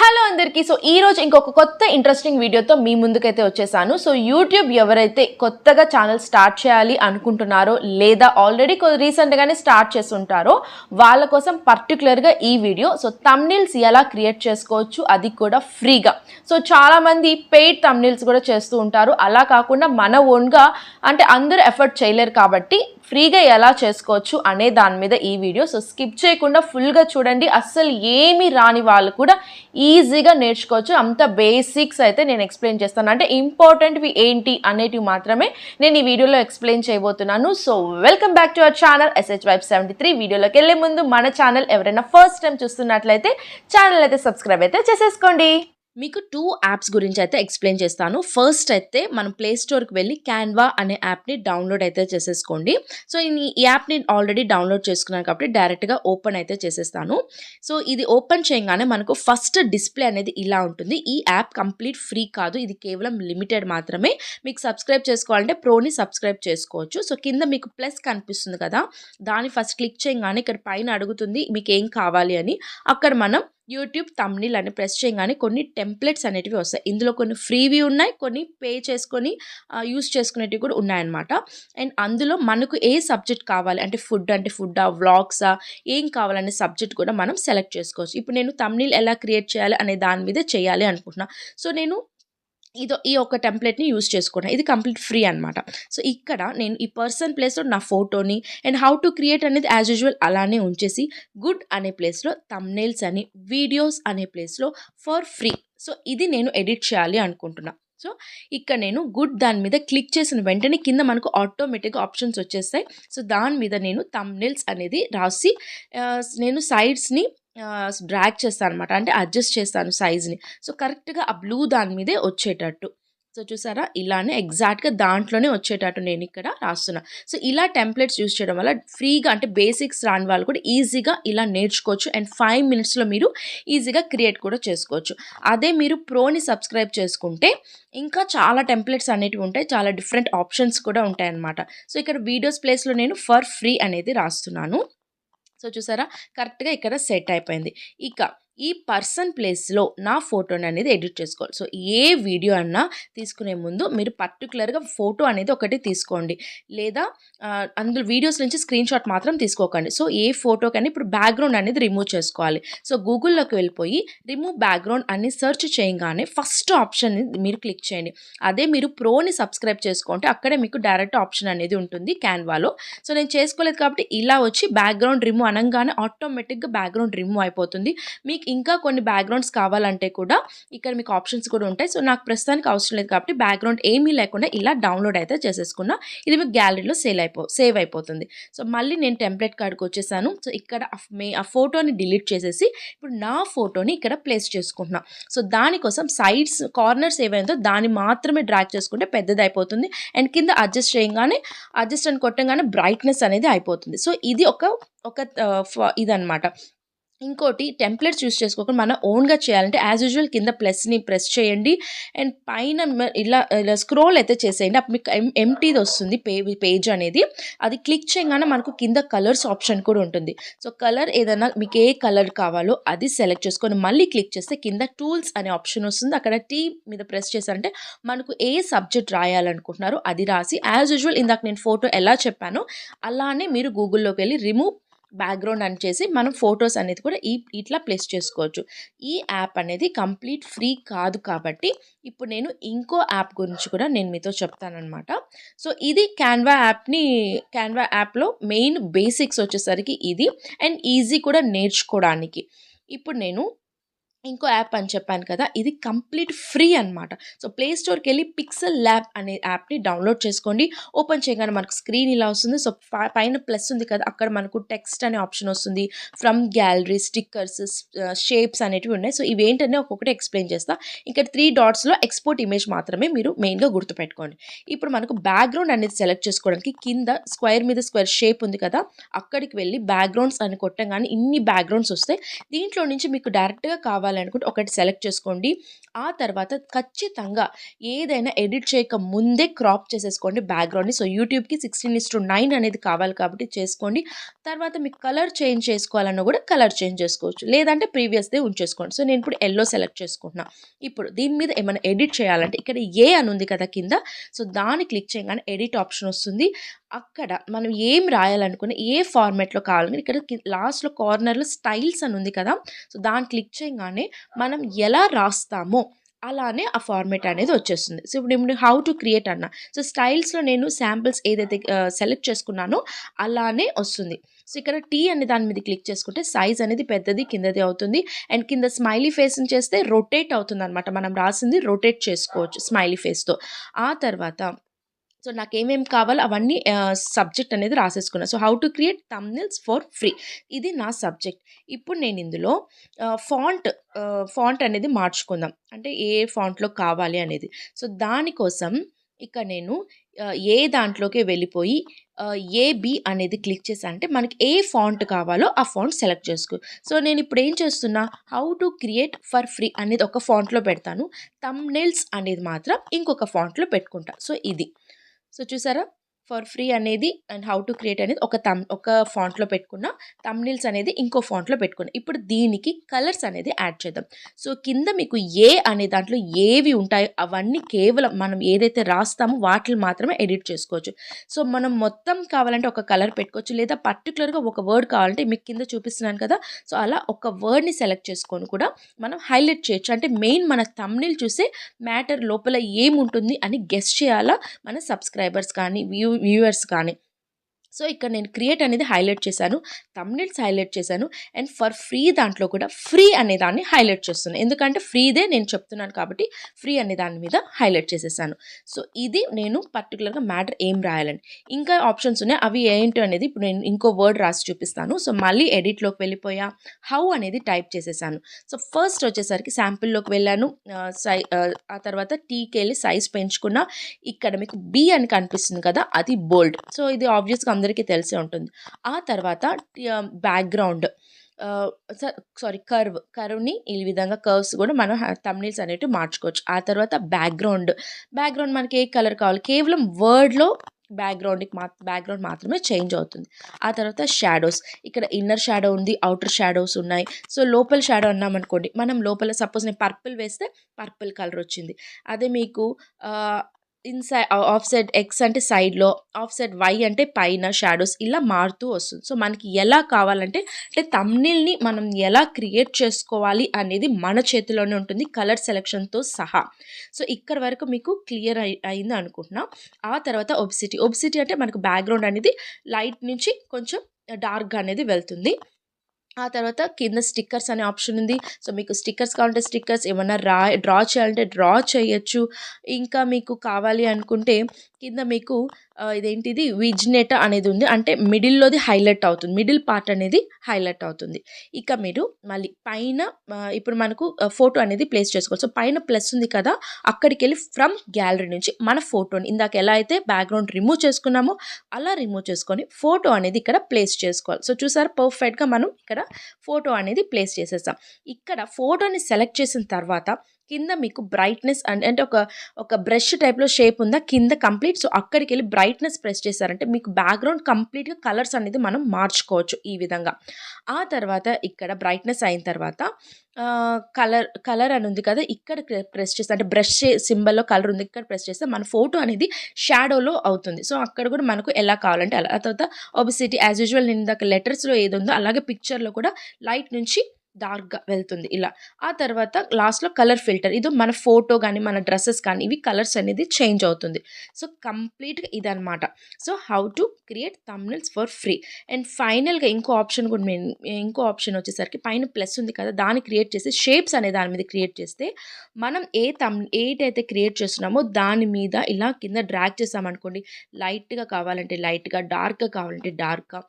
Hello అందరికీ. So ఈ రోజు ఇంకొక కొత్త ఇంట్రెస్టింగ్ వీడియోతో మీ ముందుకైతే వచ్చేసాను. సో యూట్యూబ్ ఎవరైతే కొత్తగా ఛానల్ స్టార్ట్ చేయాలి అనుకుంటున్నారో లేదా ఆల్రెడీ రీసెంట్గానే స్టార్ట్ చేస్తుంటారో వాళ్ళ కోసం పర్టికులర్గా ఈ వీడియో సో తమ్నిల్స్ ఎలా క్రియేట్ చేసుకోవచ్చు? అది కూడా ఫ్రీగా సో చాలామంది పెయిడ్ తమ్నిల్స్ కూడా చేస్తూ ఉంటారు. అలా కాకుండా మన ఓన్గా అంటే అందరూ ఎఫర్ట్ చేయలేరు కాబట్టి ఫ్రీగా ఎలా చేసుకోవచ్చు అనే దాని మీద ఈ వీడియో సో స్కిప్ చేయకుండా ఫుల్గా చూడండి. అస్సలు ఏమీ రాని వాళ్ళు కూడా ఈజీగా నేర్చుకోవచ్చు. అంత బేసిక్స్ అయితే నేను ఎక్స్ప్లెయిన్ చేస్తాను. అంటే ఇంపార్టెంట్వి ఏంటి అనేటివి మాత్రమే నేను ఈ వీడియోలో ఎక్స్ప్లెయిన్ చేయబోతున్నాను. So welcome back to our channel SH wife seventy three వీడియోలోకి వెళ్ళే ముందు మన ఛానల్ ఎవరైనా ఫస్ట్ టైం చూస్తున్నట్లయితే ఛానల్ అయితే సబ్స్క్రైబ్ అయితే చేసేసుకోండి. మీకు టూ యాప్స్ గురించి అయితే ఎక్స్ప్లెయిన్ చేస్తాను. ఫస్ట్ అయితే మనం ప్లే స్టోర్కి వెళ్ళి క్యాన్వా అనే యాప్ని డౌన్లోడ్ అయితే చేసేసుకోండి. సో ఈ యాప్ని ఆల్రెడీ డౌన్లోడ్ చేసుకున్నాను కాబట్టి డైరెక్ట్గా ఓపెన్ అయితే చేసేస్తాను. సో ఇది ఓపెన్ చేయగానే మనకు ఫస్ట్ డిస్ప్లే అనేది ఇలా ఉంటుంది. ఈ యాప్ కంప్లీట్ ఫ్రీ కాదు. ఇది కేవలం లిమిటెడ్ మాత్రమే. మీకు సబ్స్క్రైబ్ చేసుకోవాలంటే ప్రోని సబ్స్క్రైబ్ చేసుకోవచ్చు. సో కింద మీకు ప్లస్ కనిపిస్తుంది కదా. దాన్ని ఫస్ట్ క్లిక్ చేయగానే ఇక్కడ పైన అడుగుతుంది మీకు ఏం కావాలి అని. అక్కడ మనం యూట్యూబ్ తమ్నిల్ అని ప్రెస్ చేయగానే కొన్ని టెంప్లెట్స్ అనేటివి వస్తాయి. ఇందులో కొన్ని ఫ్రీవి ఉన్నాయి కొన్ని పే చేసుకొని యూస్ చేసుకునేటివి కూడా ఉన్నాయన్నమాట. అండ్ అందులో మనకు ఏ సబ్జెక్ట్ కావాలి? అంటే ఫుడ్ అంటే ఫుడ్డా వ్లాగ్సా ఏం కావాలనే సబ్జెక్ట్ కూడా మనం సెలెక్ట్ చేసుకోవచ్చు. ఇప్పుడు నేను తమ్నిల్ ఎలా క్రియేట్ చేయాలి అనే దాని మీద చేయాలి అనుకుంటున్నా. సో నేను ఇదో ఈ ఒక టెంప్లెట్ని యూస్ చేసుకున్నాను ఇది కంప్లీట్ ఫ్రీ అనమాట సో ఇక్కడ నేను ఈ పర్సన్ ప్లేస్లో నా ఫోటోని అండ్ హౌ టు క్రియేట్ అనేది యాజ్ యూజువల్ అలానే ఉంచేసి గుడ్ అనే ప్లేస్లో తమ్నేల్స్ అని వీడియోస్ అనే ప్లేస్లో ఫర్ ఫ్రీ సో ఇది నేను ఎడిట్ చేయాలి అనుకుంటున్నా. సో ఇక్కడ నేను గుడ్ దాని మీద క్లిక్ చేసిన వెంటనే కింద మనకు ఆటోమేటిక్గా ఆప్షన్స్ వచ్చేస్తాయి. సో దాని మీద నేను తమ్నేల్స్ అనేది రాసి నేను సైడ్స్ని డ్రాగ్ చేస్తాను అనమాట అంటే అడ్జస్ట్ చేస్తాను సైజ్ని. సో కరెక్ట్గా ఆ బ్లూ దాని మీదే వచ్చేటట్టు. సో చూసారా? ఇలానే ఎగ్జాక్ట్గా దాంట్లోనే వచ్చేటట్టు నేను ఇక్కడ రాస్తున్నా. సో ఇలా టెంప్లెట్స్ యూస్ చేయడం వల్ల ఫ్రీగా అంటే బేసిక్స్ రాని వాళ్ళు కూడా ఈజీగా ఇలా నేర్చుకోవచ్చు. అండ్ ఫైవ్ మినిట్స్లో మీరు ఈజీగా క్రియేట్ కూడా చేసుకోవచ్చు. అదే మీరు ప్రోని సబ్స్క్రైబ్ చేసుకుంటే ఇంకా చాలా టెంప్లెట్స్ అనేటివి ఉంటాయి. చాలా డిఫరెంట్ ఆప్షన్స్ కూడా ఉంటాయి అన్నమాట సో ఇక్కడ వీడియోస్ ప్లేస్లో నేను ఫర్ ఫ్రీ అనేది రాస్తున్నాను. సో చూసారా? కరెక్ట్గా ఇక్కడ సెట్ అయిపోయింది. ఇక ఈ పర్సన్ ప్లేస్లో నా ఫోటోని అనేది ఎడిట్ చేసుకోవాలి. సో ఏ వీడియో అన్నా తీసుకునే ముందు మీరు పర్టికులర్గా ఫోటో అనేది ఒకటి తీసుకోండి. లేదా అందులో వీడియోస్ నుంచి స్క్రీన్ షాట్ మాత్రం తీసుకోకండి. సో ఏ ఫోటో కానీ ఇప్పుడు బ్యాక్గ్రౌండ్ అనేది రిమూవ్ చేసుకోవాలి. సో గూగుల్లోకి వెళ్ళిపోయి రిమూవ్ బ్యాక్గ్రౌండ్ అని సెర్చ్ చేయగానే ఫస్ట్ ఆప్షన్ మీరు క్లిక్ చేయండి. అదే మీరు ప్రోని సబ్స్క్రైబ్ చేసుకుంటే అక్కడే మీకు డైరెక్ట్ ఆప్షన్ అనేది ఉంటుంది క్యాన్వాలో. సో నేను చేసుకోలేదు కాబట్టి ఇలా వచ్చి బ్యాక్గ్రౌండ్ రిమూవ్ అనగానే ఆటోమేటిక్గా బ్యాక్గ్రౌండ్ రిమూవ్ అయిపోతుంది. మీకు ఇంకా కొన్ని బ్యాక్గ్రౌండ్స్ కావాలంటే కూడా ఇక్కడ మీకు ఆప్షన్స్ కూడా ఉంటాయి. సో నాకు ప్రస్తుతానికి అవసరం లేదు కాబట్టి బ్యాక్గ్రౌండ్ ఏమీ లేకుండా ఇలా డౌన్లోడ్ అయితే చేసేసుకున్నా. ఇది మీకు గ్యాలరీలో సేల్ అయిపో సేవ్ అయిపోతుంది. సో మళ్ళీ నేను టెంప్లెట్ కార్డ్కి వచ్చేసాను. సో ఇక్కడ ఆ మే ఆ ఫోటోని డిలీట్ చేసేసి ఇప్పుడు నా ఫోటోని ఇక్కడ ప్లేస్ చేసుకుంటున్నా. సో దానికోసం సైడ్స్ కార్నర్స్ ఏవైందో దాన్ని మాత్రమే డ్రాక్ చేసుకుంటే పెద్దది అయిపోతుంది అండ్ కింద అడ్జస్ట్ చేయగానే అడ్జస్ట్ అని కొట్టంగానే బ్రైట్నెస్ అనేది అయిపోతుంది. సో ఇది ఒక ఒక ఇదనమాట ఫ- ఇంకోటి టెంప్లెట్స్ యూస్ చేసుకోకుండా మనం ఓన్గా చేయాలంటే యాజ్ యూజువల్ కింద ప్లస్ని ప్రెస్ చేయండి. అండ్ పైన ఇలా ఇలా స్క్రోల్ అయితే చేసేయండి. అప్పుడు మీకు ఎం ఎంటీది వస్తుంది పే పేజ్ అనేది. అది క్లిక్ చేయగానే మనకు కింద కలర్స్ ఆప్షన్ కూడా ఉంటుంది. సో కలర్ ఏదైనా మీకు ఏ కలర్ కావాలో అది సెలెక్ట్ చేసుకొని మళ్ళీ క్లిక్ చేస్తే కింద టూల్స్ అనే ఆప్షన్ వస్తుంది. అక్కడ టీ మీద ప్రెస్ చేశారంటే మనకు ఏ సబ్జెక్ట్ రాయాలనుకుంటున్నారో అది రాసి యాజ్ యూజువల్ ఇందాక నేను ఫోటో ఎలా చెప్పానో అలానే మీరు గూగుల్లోకి వెళ్ళి రిమూవ్ బ్యాక్గ్రౌండ్ అని చేసి మనం ఫొటోస్ అనేది కూడా ఈ ఇట్లా ప్లేస్ చేసుకోవచ్చు. ఈ యాప్ అనేది కంప్లీట్ ఫ్రీ కాదు కాబట్టి ఇప్పుడు నేను ఇంకో యాప్ గురించి కూడా నేను మీతో చెప్తానమాట సో ఇది క్యాన్వా యాప్ని క్యాన్వా యాప్లో మెయిన్ బేసిక్స్ వచ్చేసరికి ఇది అండ్ ఈజీ కూడా నేర్చుకోవడానికి. ఇప్పుడు నేను ఇంకో యాప్ అని చెప్పాను కదా ఇది కంప్లీట్ ఫ్రీ అనమాట సో ప్లే స్టోర్కి వెళ్ళి పిక్సెల్ ల్యాబ్ అనే యాప్ని డౌన్లోడ్ చేసుకోండి. ఓపెన్ చేయగానే మనకు స్క్రీన్ ఇలా వస్తుంది. సో ప- పైన ప్లస్ ఉంది కదా అక్కడ మనకు టెక్స్ట్ అనే ఆప్షన్ వస్తుంది. ఫ్రమ్ గ్యాలరీ స్టిక్కర్స్ షేప్స్ అనేటివి ఉన్నాయి. సో ఇవి ఏంటనే ఒక్కొక్కటి ఎక్స్ప్లెయిన్ చేస్తా. ఇక్కడ త్రీ డాట్స్లో ఎక్స్పోర్ట్ ఇమేజ్ మాత్రమే మీరు మెయిన్గా గుర్తుపెట్టుకోండి. ఇప్పుడు మనకు బ్యాక్గ్రౌండ్ అనేది సెలెక్ట్ చేసుకోవడానికి కింద స్క్వేర్ మీద స్క్వేర్ షేప్ ఉంది కదా అక్కడికి వెళ్ళి బ్యాక్గ్రౌండ్స్ అని కొట్టంగానే ఇన్ని బ్యాక్గ్రౌండ్స్ వస్తాయి. దీంట్లో నుంచి మీకు డైరెక్ట్గా కావాలి కావాలనుకుంటే ఒకటి సెలెక్ట్ చేసుకోండి. ఆ తర్వాత ఖచ్చితంగా ఏదైనా ఎడిట్ చేయక ముందే క్రాప్ చేసేసుకోండి బ్యాక్గ్రౌండ్ని. సో యూట్యూబ్కి సిక్స్టీన్ ఇస్టు నైన్ అనేది కావాలి కాబట్టి చేసుకోండి. తర్వాత మీకు కలర్ చేంజ్ చేసుకోవాలన్నా కూడా కలర్ చేంజ్ చేసుకోవచ్చు. లేదంటే ప్రీవియస్దే ఉంచేసుకోండి. సో నేను ఇప్పుడు ఎల్లో సెలెక్ట్ చేసుకుంటున్నా. ఇప్పుడు దీని మీద ఏమైనా ఎడిట్ చేయాలంటే ఇక్కడ ఏ అని ఉంది కదా కింద. సో దాన్ని క్లిక్ చేయగానే ఎడిట్ ఆప్షన్ వస్తుంది. అక్కడ మనం ఏం రాయాలనుకున్న ఏ ఫార్మాట్లో కావాలని ఇక్కడ లాస్ట్లో కార్నర్లో స్టైల్స్ అని ఉంది కదా సో దాన్ని క్లిక్ చేయగానే మనం ఎలా రాస్తామో అలానే ఆ ఫార్మేట్ అనేది వచ్చేస్తుంది. సో ఇప్పుడు ఇప్పుడు హౌ టు క్రియేట్ అన్న సో స్టైల్స్లో నేను శాంపిల్స్ ఏదైతే సెలెక్ట్ చేసుకున్నానో అలానే వస్తుంది. సో ఇక్కడ టీ అనే దాని మీద క్లిక్ చేసుకుంటే సైజ్ అనేది పెద్దది కిందది అవుతుంది. అండ్ కింద స్మైలీ ఫేస్ని చేస్తే రొటేట్ అవుతుంది అనమాట మనం రాసింది రొటేట్ చేసుకోవచ్చు స్మైలీ ఫేస్తో ఆ తర్వాత సో నాకు ఏమేమి కావాలో అవన్నీ సబ్జెక్ట్ అనేది రాసేసుకున్నా. So how to create thumbnails for free. ఇది నా సబ్జెక్ట్. ఇప్పుడు నేను ఇందులో ఫాంట్ ఫాంట్ అనేది మార్చుకుందాం. అంటే ఏ ఫాంట్లో కావాలి అనేది. సో దానికోసం ఇక్కడ నేను ఏ దాంట్లోకి వెళ్ళిపోయి ఏబి అనేది క్లిక్ చేసా అంటే మనకి ఏ ఫాంట్ కావాలో ఆ ఫాంట్ సెలెక్ట్ చేసుకో. సో నేను ఇప్పుడు ఏం చేస్తున్నా how to create for free అనేది ఒక ఫాంట్లో పెడతాను. తమ్నెల్స్ అనేది మాత్రం ఇంకొక ఫాంట్లో పెట్టుకుంటా. సో ఇది. సో చూసారా ఫర్ ఫ్రీ అనేది అండ్ హౌ టు క్రియేట్ అనేది ఒక తమ్ ఒక ఫాంట్లో పెట్టుకున్న తమ్నిల్స్ అనేది ఇంకో ఫాంట్లో పెట్టుకున్నా. ఇప్పుడు దీనికి కలర్స్ అనేది యాడ్ చేద్దాం. సో కింద మీకు ఏ అనే దాంట్లో ఏవి ఉంటాయో అవన్నీ కేవలం మనం ఏదైతే రాస్తామో వాటిని మాత్రమే ఎడిట్ చేసుకోవచ్చు. సో మనం మొత్తం కావాలంటే ఒక కలర్ పెట్టుకోవచ్చు. లేదా పర్టికులర్గా ఒక వర్డ్ కావాలంటే మీకు కింద చూపిస్తున్నాను కదా సో అలా ఒక వర్డ్ని సెలెక్ట్ చేసుకొని కూడా మనం హైలైట్ చేయొచ్చు. అంటే మెయిన్ మన తమ్నిల్ చూసే మ్యాటర్ లోపల ఏముంటుంది అని గెస్ట్ చేయాలా మన సబ్స్క్రైబర్స్ కానీ వ్యూ వ్యూవర్స్ కానీ సో ఇక్కడ నేను క్రియేట్ అనేది హైలైట్ చేశాను తమ్నెల్స్ హైలైట్ చేశాను అండ్ ఫర్ ఫ్రీ దాంట్లో కూడా ఫ్రీ అనే దాన్ని హైలైట్ చేస్తున్నాను. ఎందుకంటే ఫ్రీదే నేను చెప్తున్నాను కాబట్టి ఫ్రీ అనే దాని మీద హైలైట్ చేసేసాను. సో ఇది నేను పర్టికులర్గా మ్యాటర్ ఏం రాయాలని. ఇంకా ఆప్షన్స్ ఉన్నాయి. అవి ఏంటి అనేది ఇప్పుడు నేను ఇంకో వర్డ్ రాసి చూపిస్తాను. సో మళ్ళీ ఎడిట్లోకి వెళ్ళిపోయా హౌ అనేది టైప్ చేసేసాను. సో ఫస్ట్ వచ్చేసరికి శాంపిల్లోకి వెళ్ళాను. సై ఆ, తర్వాత టీకి వెళ్ళి సైజ్ పెంచుకున్న. ఇక్కడ మీకు బి అని కనిపిస్తుంది కదా అది బోల్డ్ సో ఇది ఆబ్వియస్గా అందరికీ తెలిసే ఉంటుంది. ఆ తర్వాత బ్యాక్గ్రౌండ్ సారీ కర్వ్ కర్వ్ని ఈ విధంగా కర్వ్స్ కూడా మనం తమ్నీల్స్ అనేవి మార్చుకోవచ్చు. ఆ తర్వాత బ్యాక్గ్రౌండ్ బ్యాక్గ్రౌండ్ మనకి ఏ కలర్ కావాలి? కేవలం వర్డ్లో బ్యాక్గ్రౌండ్కి మా బ్యాక్గ్రౌండ్ మాత్రమే చేంజ్ అవుతుంది. ఆ తర్వాత షాడోస్ ఇక్కడ ఇన్నర్ షాడో ఉంది అవుటర్ షాడోస్ ఉన్నాయి. సో లోపల షాడో అన్నామనుకోండి మనం లోపల సపోజ్ నేను పర్పుల్ వేస్తే పర్పుల్ కలర్ వచ్చింది. అదే మీకు ఇన్సైడ్ ఆఫ్ సైడ్ ఎక్స్ అంటే సైడ్లో ఆఫ్ సైడ్ వై అంటే పైన షాడోస్ ఇలా మారుతూ వస్తుంది. సో మనకి ఎలా కావాలంటే అంటే తమ్నిల్ని మనం ఎలా క్రియేట్ చేసుకోవాలి అనేది మన చేతిలోనే ఉంటుంది కలర్ సెలెక్షన్తో సహా. సో ఇక్కడ వరకు మీకు క్లియర్ అయింది అనుకుంటున్నాం. ఆ తర్వాత ఒబిసిటీ ఒబిసిటీ అంటే మనకు బ్యాక్గ్రౌండ్ అనేది లైట్ నుంచి కొంచెం డార్క్గా అనేది వెళ్తుంది. ఆ తర్వాత కింద స్టిక్కర్స్ అనే ఆప్షన్ ఉంది. సో మీకు స్టిక్కర్స్ కావాలంటే స్టిక్కర్స్ ఏమన్నా రా డ్రా చేయాలంటే డ్రా చేయొచ్చు. ఇంకా మీకు కావాలి అనుకుంటే కింద మీకు ఇదేంటిది? విజ్నెట్ అనేది ఉంది. అంటే మిడిల్లోది హైలైట్ అవుతుంది. మిడిల్ పార్ట్ అనేది హైలైట్ అవుతుంది. ఇక మీరు మళ్ళీ పైన ఇప్పుడు మనకు ఫోటో అనేది ప్లేస్ చేసుకోవాలి. సో పైన ప్లస్ ఉంది కదా అక్కడికి వెళ్ళి ఫ్రమ్ గ్యాలరీ నుంచి మన ఫోటోని ఇందాక ఎలా అయితే బ్యాక్గ్రౌండ్ రిమూవ్ చేసుకున్నామో అలా రిమూవ్ చేసుకొని ఫోటో అనేది ఇక్కడ ప్లేస్ చేసుకోవాలి. సో చూసారు? పర్ఫెక్ట్గా మనం ఇక్కడ ఫోటో అనేది ప్లేస్ చేసేస్తాం. ఇక్కడ ఫోటోని సెలెక్ట్ చేసిన తర్వాత కింద మీకు బ్రైట్నెస్ అండ్ అంటే ఒక ఒక బ్రష్ టైప్లో షేప్ ఉందా కింద కంప్లీట్ సో అక్కడికి వెళ్ళి బ్రైట్నెస్ ప్రెస్ చేశారంటే మీకు బ్యాక్గ్రౌండ్ కంప్లీట్గా కలర్స్ అనేది మనం మార్చుకోవచ్చు ఈ విధంగా. ఆ తర్వాత ఇక్కడ బ్రైట్నెస్ అయిన తర్వాత కలర్ కలర్ అని ఉంది కదా ఇక్కడ ప్రెస్ చేస్తే అంటే బ్రష్ సింబల్లో కలర్ ఉంది ఇక్కడ ప్రెస్ చేస్తే మన ఫోటో అనేది షాడోలో అవుతుంది. సో అక్కడ కూడా మనకు ఎలా కావాలంటే అలా. ఆ తర్వాత ఒబిసిటీ యాజ్ యూజువల్ నేను ఇందాక లెటర్స్లో ఏది ఉందో అలాగే పిక్చర్లో కూడా లైట్ నుంచి డార్క్గా వెళ్తుంది ఇలా. ఆ తర్వాత లాస్ట్లో కలర్ ఫిల్టర్. ఇది మన ఫోటో కానీ మన డ్రెస్సెస్ కానీ ఇవి కలర్స్ అనేది చేంజ్ అవుతుంది. సో కంప్లీట్గా ఇదనమాట so how to create thumbnails for free. And ఫైనల్గా ఇంకో ఆప్షన్ కూడా మేము ఇంకో ఆప్షన్ వచ్చేసరికి పైన ప్లస్ ఉంది కదా దాన్ని క్రియేట్ చేసి షేప్స్ అనే దాని మీద క్రియేట్ చేస్తే మనం ఏ తమ్ ఏటైతే క్రియేట్ చేస్తున్నామో దాని మీద ఇలా కింద డ్రాగ్ చేసామనుకోండి లైట్గా కావాలంటే లైట్గా డార్క్గా కావాలంటే డార్క్గా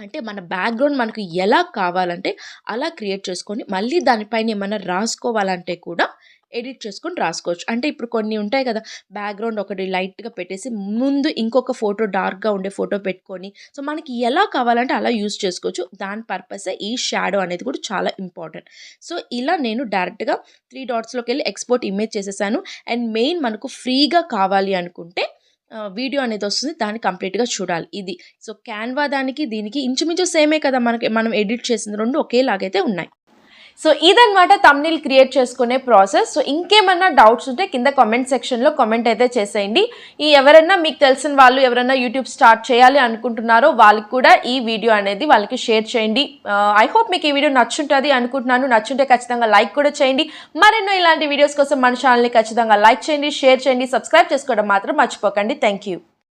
అంటే మన బ్యాక్గ్రౌండ్ మనకు ఎలా కావాలంటే అలా క్రియేట్ చేసుకొని మళ్ళీ దానిపైన ఏమైనా రాసుకోవాలంటే కూడా ఎడిట్ చేసుకొని రాసుకోవచ్చు. అంటే ఇప్పుడు కొన్ని ఉంటాయి కదా బ్యాక్గ్రౌండ్ ఒకటి లైట్గా పెట్టేసి ముందు ఇంకొక ఫోటో డార్క్గా ఉండే ఫోటో పెట్టుకొని సో మనకి ఎలా కావాలంటే అలా యూస్ చేసుకోవచ్చు. దాని పర్పసే ఈ షాడో అనేది కూడా చాలా ఇంపార్టెంట్ సో ఇలా నేను డైరెక్ట్గా త్రీ డాట్స్లోకి వెళ్ళి ఎక్స్పోర్ట్ ఇమేజ్ చేసేసాను. అండ్ మెయిన్ మనకు ఫ్రీగా కావాలి అనుకుంటే వీడియో అనేది వస్తుంది. దాన్ని కంప్లీట్గా చూడాలి. ఇది. సో క్యాన్వా దానికి దీనికి ఇంచుమించు సేమే కదా మనకి మనం ఎడిట్ చేసింది రెండు ఒకేలాగైతే ఉన్నాయి. సో ఇదనమాట తమ్నిల్ క్రియేట్ చేసుకునే ప్రాసెస్ సో ఇంకేమన్నా డౌట్స్ ఉంటే కింద కామెంట్ సెక్షన్లో కామెంట్ అయితే చేసేయండి. ఈ ఎవరైనా మీకు తెలిసిన వాళ్ళు ఎవరైనా యూట్యూబ్ స్టార్ట్ చేయాలి అనుకుంటున్నారో వాళ్ళకి కూడా ఈ వీడియో అనేది వాళ్ళకి షేర్ చేయండి. Uh, ఐ హోప్ మీకు ఈ వీడియో నచ్చుంటుంది అనుకుంటున్నాను. నచ్చుంటే ఖచ్చితంగా లైక్ కూడా చేయండి. మరెన్నో ఇలాంటి వీడియోస్ కోసం మన ఛానల్ని ఖచ్చితంగా లైక్ చేయండి షేర్ చేయండి సబ్స్క్రైబ్ చేసుకోవడం మాత్రం మర్చిపోకండి. Thank you